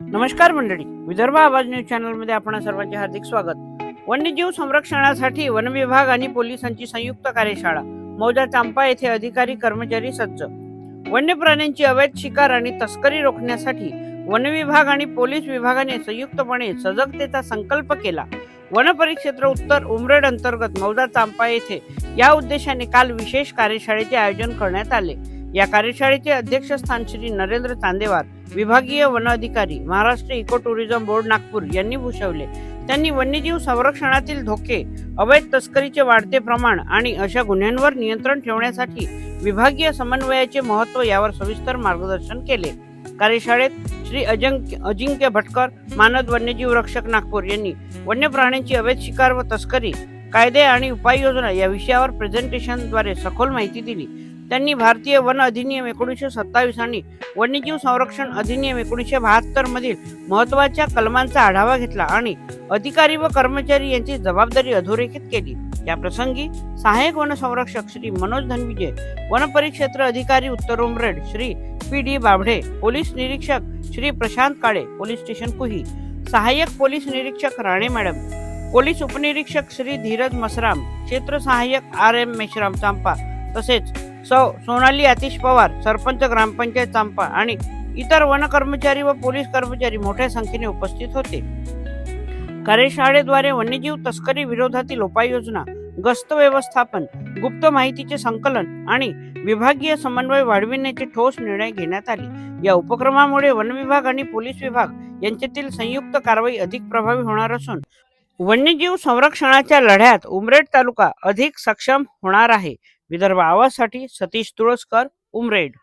नमस्कार मंडळी. विदर्भ आवाज न्यूज चॅनलमध्ये आपण सर्वांचे हार्दिक स्वागत. वन्यजीव संरक्षणासाठी वन विभाग आणि पोलिसांची संयुक्त कार्यशाळा मौजा चांपा येथे अधिकारी कर्मचारी सज्ज. वन्य प्राण्यांची अवैध शिकार आणि तस्करी रोखण्यासाठी वन विभाग आणि पोलीस विभागाने संयुक्तपणे सजगतेचा संकल्प केला. वन परिक्षेत्र उत्तर उमरेड अंतर्गत मौजा चांपा येथे या उद्देशाने काल विशेष कार्यशाळेचे आयोजन करण्यात आले. या कार्यशाळेचे अध्यक्षस्थान श्री नरेंद्र चांदेवार विभागीय वन अधिकारी Maharashtra eco tourism board Nagpur यांनी भूषवले. त्यांनी वन्यजीव संरक्षणातील धोके अवैध तस्करीचे वाढते प्रमाण आणि अशा गुन्ह्यांवर नियंत्रण ठेवण्यासाठी विभागीय समन्वयाचे महत्त्व यावर सविस्तर मार्गदर्शन केले. कार्यशाळेत श्री अजिंक्य अजिंक्य भटकर मानद वन्यजीव रक्षक नागपूर यांनी वन्य प्राण्यांची अवैध शिकार व तस्करी कायदे आणि उपाययोजना या विषयावर प्रेझेंटेशनद्वारे सखोल माहिती दिली. त्यांनी भारतीय वन अधिनियम एकोणीसशे सत्तावीस आणि वन्यजीव संरक्षण अधिनियम एकोणीसशे बहात्तर मधील महत्त्वाच्या कलमांचा आढावा घेतला आणि अधिकारी व कर्मचारी यांची जबाबदारी अधोरेखित केली. या प्रसंगी सहाय्यक वन संरक्षक श्री मनोज धनविजय वन परिक्षेत्र अधिकारी उत्तर Umred Shri P D Babhade police निरीक्षक श्री प्रशांत काळे पोलीस स्टेशन कुही सहाय्यक पोलीस निरीक्षक राणे मॅडम पोलीस उपनिरीक्षक श्री धीरज मसराम क्षेत्र सहाय्यक आर एम मेश्राम चांपा तसेच सौ सोनाली आतिश पवार सरपंच ग्रामपंचायत चांपा आणि इतर वन कर्मचारी व पोलीस कर्मचारी मोठ्या संख्येने उपस्थित होते. कार्यशाळेद्वारे वन्यजीव तस्करी विरोधातील उपाययोजना गस्त व्यवस्थापन गुप्त माहितीचे संकलन आणि विभागीय समन्वय वाढविण्याचे ठोस निर्णय घेण्यात आले. या उपक्रमामुळे वन विभाग आणि पोलीस विभाग यांच्यातील संयुक्त कारवाई अधिक प्रभावी होणार असून वन्यजीव संरक्षणाच्या लढ्यात उमरेड तालुका अधिक सक्षम होणार आहे. विदर्भ आवाजसाठी सतीश तुळसकर उमरेड.